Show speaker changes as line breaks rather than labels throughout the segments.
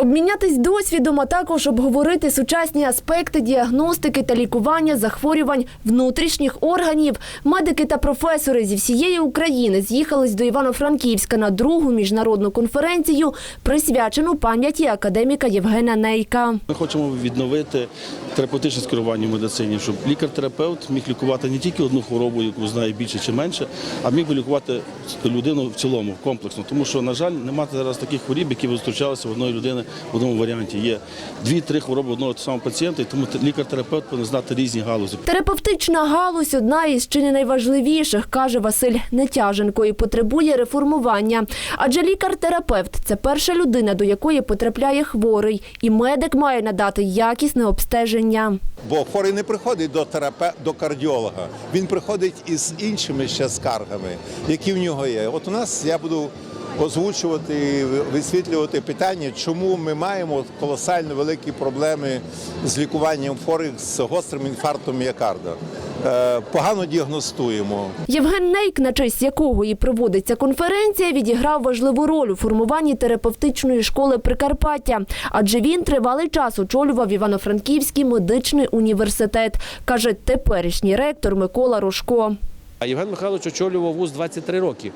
Обмінятись досвідом, а також обговорити сучасні аспекти діагностики та лікування захворювань внутрішніх органів. Медики та професори зі всієї України з'їхались до Івано-Франківська на другу міжнародну конференцію, присвячену пам'яті академіка Євгена Нейка.
Ми хочемо відновити терапевтичне скерування в медицині, щоб лікар-терапевт міг лікувати не тільки одну хворобу, яку знає більше чи менше, а міг би лікувати людину в цілому, комплексно. Тому що, на жаль, немає зараз таких хворіб, які б зустрічалися в одної людини в одному варіанті. Є дві-три хвороби одного самого пацієнта, і тому лікар-терапевт повинен знати різні галузі.
Терапевтична галузь одна із чи не найважливіших, каже Василь Нетяженко, і потребує реформування. Адже лікар-терапевт це перша людина, до якої потрапляє хворий, і медик має надати якісне обстеження.
Бо хворий не приходить до терапе... до кардіолога. Він приходить із іншими ще скаргами, які в нього є. От у нас я буду озвучувати, висвітлювати питання, чому ми маємо колосально великі проблеми з лікуванням хворих з гострим інфарктом міокарда. Е, Погано діагностуємо.
Євген Нейк, на честь якого і проводиться конференція, відіграв важливу роль у формуванні терапевтичної школи Прикарпаття, адже він тривалий час очолював Івано-Франківський медичний університет, каже теперішній ректор Микола Рожко.
А Євген Михайлович очолював вуз 23 роки.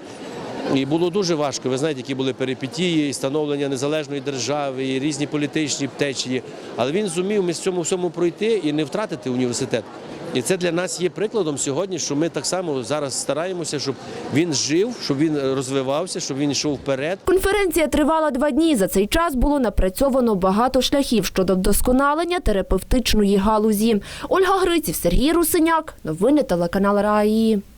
І було дуже важко. Ви знаєте, які були перипетії, і становлення незалежної держави, і різні політичні течії. Але він зумів ми з цьому всьому пройти і не втратити університет. І це для нас є прикладом сьогодні, що ми так само зараз стараємося, щоб він жив, щоб він розвивався, щоб він йшов вперед.
Конференція тривала два дні. За цей час було напрацьовано багато шляхів щодо вдосконалення терапевтичної галузі. Ольга Гриців, Сергій Русиняк. Новини телеканал РАІ.